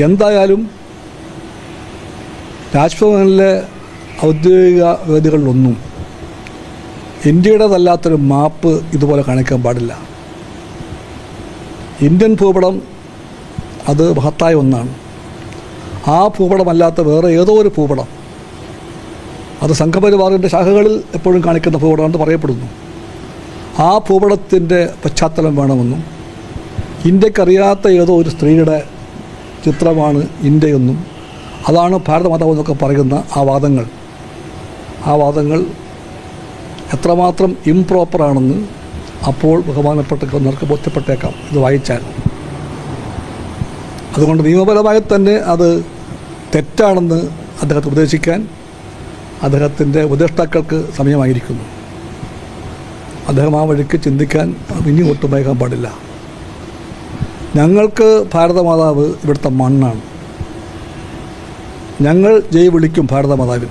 എന്തായാലും രാജ്ഭവനിലെ ഔദ്യോഗിക വേദികളിലൊന്നും ഇന്ത്യയുടേതല്ലാത്തൊരു മാപ്പ് ഇതുപോലെ കാണിക്കാൻ പാടില്ല. ഇന്ത്യൻ ഭൂപടം അത് മഹത്തായ ഒന്നാണ്. ആ ഭൂപടമല്ലാത്ത വേറെ ഏതോ ഒരു ഭൂപടം അത് സംഘപരിവാറിന്റെ ശാഖകളിൽ എപ്പോഴും കാണിക്കുന്ന ഭൂപടമാണെന്ന് പറയപ്പെടുന്നു. ആ ഭൂപടത്തിന്റെ പശ്ചാത്തലം വേണമെന്നും ഇന്ത്യക്കറിയാത്ത ഏതോ ഒരു സ്ത്രീയുടെ ചിത്രമാണ് ഇന്ത്യയെന്നും അതാണ് ഭാരതമാതാവ് എന്നൊക്കെ പറയുന്ന ആ വാദങ്ങൾ. ആ വാദങ്ങൾ എത്രമാത്രം ഇംപ്രോപ്പറാണെന്ന് അപ്പോൾ ബഹുമാനപ്പെട്ട ഗവർണർക്ക് ബോധ്യപ്പെട്ടേക്കാം. ഇത് വായിച്ചാൽ. അതുകൊണ്ട് നിയമപരമായി തന്നെ അത് തെറ്റാണെന്ന് അദ്ദേഹത്തെ ഉപദേശിക്കാൻ അദ്ദേഹത്തിന്റെ ഉപദേഷ്ടാക്കൾക്ക് സമയമായിരിക്കുന്നു. അദ്ദേഹം ആ വഴിക്ക് ചിന്തിക്കാൻ ഇനി ഒട്ടും വൈകാൻ പാടില്ല. ഞങ്ങൾക്ക് ഭാരതമാതാവ് ഇവിടുത്തെ മണ്ണാണ്. ഞങ്ങൾ ജയ് വിളിക്കും ഭാരതമാതാവിന്.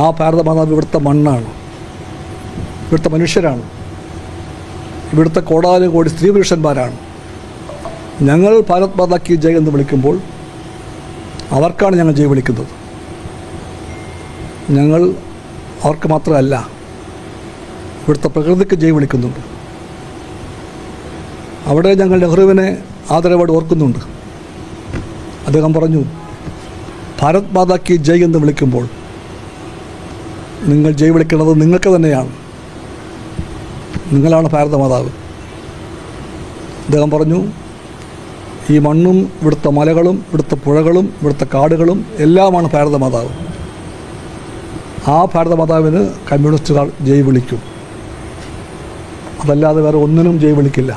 ആ ഭാരതമാതാവ് ഇവിടുത്തെ മണ്ണാണ്. ഇവിടുത്തെ മനുഷ്യരാണ്. ഇവിടുത്തെ കോടാനും കോടി സ്ത്രീ പുരുഷന്മാരാണ്. ഞങ്ങൾ ഭാരത് മാതാ കി ജയ് എന്ന് വിളിക്കുമ്പോൾ അവർക്കാണ് ഞങ്ങൾ ജയ് വിളിക്കുന്നത്. ഞങ്ങൾ അവർക്ക് മാത്രമല്ല ഇവിടുത്തെ പ്രകൃതിക്ക് ജയ് വിളിക്കുന്നുണ്ട്. അവിടെ ഞങ്ങൾ നെഹ്റുവിനെ ആദരവോട് ഓർക്കുന്നുണ്ട്. അദ്ദേഹം പറഞ്ഞു ഭാരത് മാതാക്ക് ജയ് എന്ന് വിളിക്കുമ്പോൾ നിങ്ങൾ ജയ് വിളിക്കുന്നത് നിങ്ങൾക്ക് തന്നെയാണ്. നിങ്ങളാണ് ഭാരതമാതാവ് അദ്ദേഹം പറഞ്ഞു ഈ മണ്ണും ഇവിടുത്തെ മലകളും ഇവിടുത്തെ പുഴകളും ഇവിടുത്തെ കാടുകളും എല്ലാമാണ് ഭാരതമാതാവ് ആ ഭാരതമാതാവിന് കമ്മ്യൂണിസ്റ്റുകാർ ജയ് വിളിക്കും. അതല്ലാതെ വേറെ ഒന്നിനും ജയ് വിളിക്കില്ല.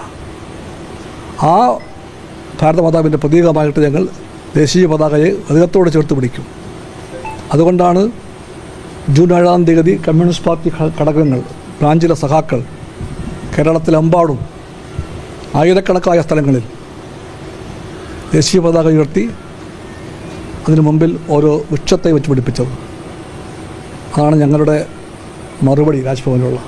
ആ ഭാരതമാതാവിന്റെ പ്രതീകമായിട്ട് ഞങ്ങൾ ദേശീയ പതാകയെ അധികത്തോടെ ചേർത്ത് പിടിക്കും. അതുകൊണ്ടാണ് ജൂൺ ഏഴാം തീയതി കമ്മ്യൂണിസ്റ്റ് പാർട്ടി ഘടകങ്ങൾ ബ്രാഞ്ചിലെ സഖാക്കൾ കേരളത്തിലെമ്പാടും ആയിരക്കണക്കായ സ്ഥലങ്ങളിൽ ദേശീയ പതാക ഉയർത്തി അതിനു മുമ്പിൽ ഓരോ വൃക്ഷത്തെ വെച്ച് പിടിപ്പിച്ചത്. അതാണ് ഞങ്ങളുടെ മറുപടി രാജ്ഭവനിലുള്ള.